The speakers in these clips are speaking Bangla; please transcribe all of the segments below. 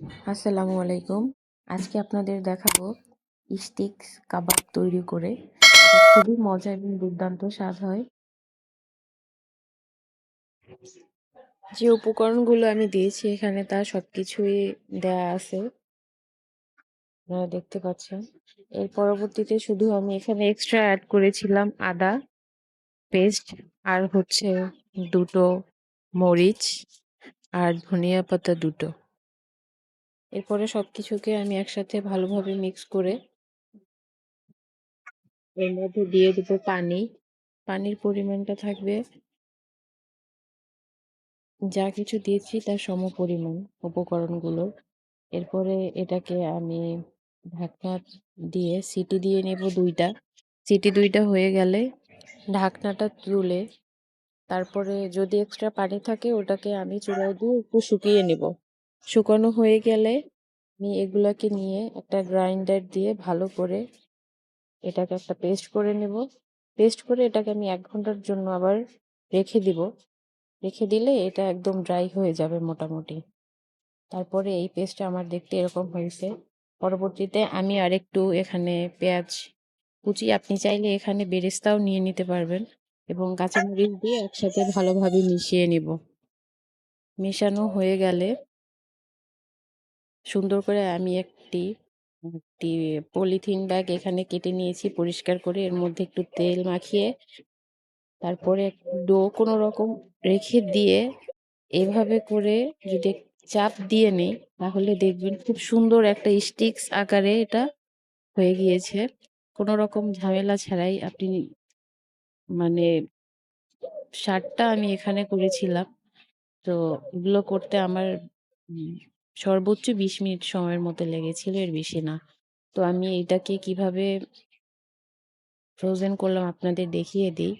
আসসালামু আলাইকুম। আজকে আপনাদের দেখাবো স্টিক্স কাবাব তৈরি করে। খুবই মজা এবং দুর্দান্ত স্বাদ হয়। যে উপকরণগুলো আমি দিয়েছি এখানে তার সবকিছুই দেয়া আছে। আপনারা দেখতে পাচ্ছেন। এর পরবর্তীতে শুধু আমি এখানে এক্সট্রা অ্যাড করেছিলাম আদা পেস্ট আর হচ্ছে দুটো মরিচ আর ধনিয়া পাতা দুটো। এরপরে সবকিছুকে আমি একসাথে ভালোভাবে মিক্স করে এর মধ্যে দিয়ে দেবো পানি। পানির পরিমাণটা থাকবে যা কিছু দিয়েছি তার সম পরিমাণ উপকরণগুলো। এরপরে এটাকে আমি ঢাকনা দিয়ে সিটি দিয়ে নেব দুইটা। সিটি দুইটা হয়ে গেলে ঢাকনাটা তুলে তারপরে যদি এক্সট্রা পানি থাকে ওটাকে আমি চুলায় দিয়ে একটু শুকিয়ে নেব। শুকানো হয়ে গেলে আমি এগুলাকে নিয়ে একটা গ্রাইন্ডার দিয়ে ভালো করে এটাকে একটা পেস্ট করে নেব। পেস্ট করে এটাকে আমি এক ঘণ্টার জন্য আবার রেখে দিব। রেখে দিলে এটা একদম ড্রাই হয়ে যাবে মোটামুটি। তারপরে এই পেস্টটা আমার দেখতে এরকম হয়েছে। পরবর্তীতে আমি আরেকটু এখানে পেঁয়াজ কুচি, আপনি চাইলে এখানে বেরেস্তাও নিয়ে নিতে পারবেন এবং কাঁচামরিচ দিয়ে একসাথে ভালোভাবে মিশিয়ে নিব। মেশানো হয়ে গেলে সুন্দর করে আমি একটি একটি পলিথিন ব্যাগ এখানে কেটে নিয়েছি পরিষ্কার করে। এর মধ্যে একটু তেল মাখিয়ে, তারপরে ডো কোনো রকম রেখে দিয়ে এভাবে করে যদি চাপ দিয়ে নেই, তাহলে দেখবেন খুব সুন্দর একটা স্টিক্স আকারে এটা হয়ে গিয়েছে। কোনো রকম ঝামেলা ছাড়াই আপনি মানে শার্টটা আমি এখানে করেছিলাম। তো এগুলো করতে আমার সর্বোচ্চ বিশ মিনিট সময়ের মতো লেগেছিল, এর বেশি না। তো আমি এটাকে কীভাবে ফ্রোজেন করলাম আপনাদের দেখিয়ে দিই।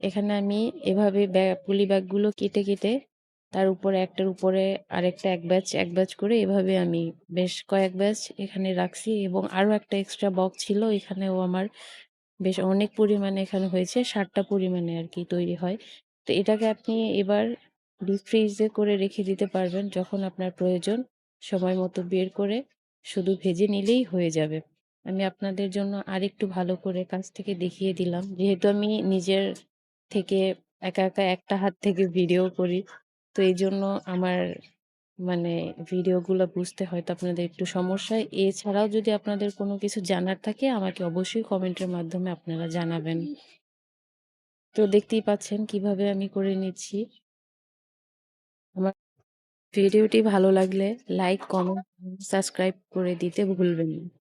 এখানে আমি এভাবে পুলি ব্যাগগুলো কেটে কেটে তার উপরে, একটার উপরে আরেকটা এক ব্যাচ এক ব্যাচ করে এভাবে আমি বেশ কয়েক ব্যাচ এখানে রাখছি এবং আরও একটা এক্সট্রা বক্স ছিল, এখানেও আমার বেশ অনেক পরিমাণে এখানে হয়েছে, ষাটটা পরিমাণে আর কি তৈরি হয়। তো এটাকে আপনি এবার ডিপ ফ্রিজে করে রেখে দিতে পারবেন যখন আপনার প্রয়োজন। সময় মতো বের করে শুধু ভেজে নিলেই হয়ে যাবে। আমি আপনাদের জন্য আরেকটু ভালো করে কাছ থেকে দেখিয়ে দিলাম। যেহেতু আমি নিজের থেকে একা একা একটা হাত থেকে ভিডিও করি, তো এই জন্য আমার মানে ভিডিওগুলো বুঝতে হয়তো আপনাদের একটু সমস্যা। এছাড়াও যদি আপনাদের কোনো কিছু জানার থাকে, আমাকে অবশ্যই কমেন্টের মাধ্যমে আপনারা জানাবেন। তো দেখতেই পাচ্ছেন কীভাবে আমি করে নিচ্ছি। আমার ভিডিওটি ভালো লাগলে লাইক কমেন্ট সাবস্ক্রাইব করে দিতে ভুলবেন না।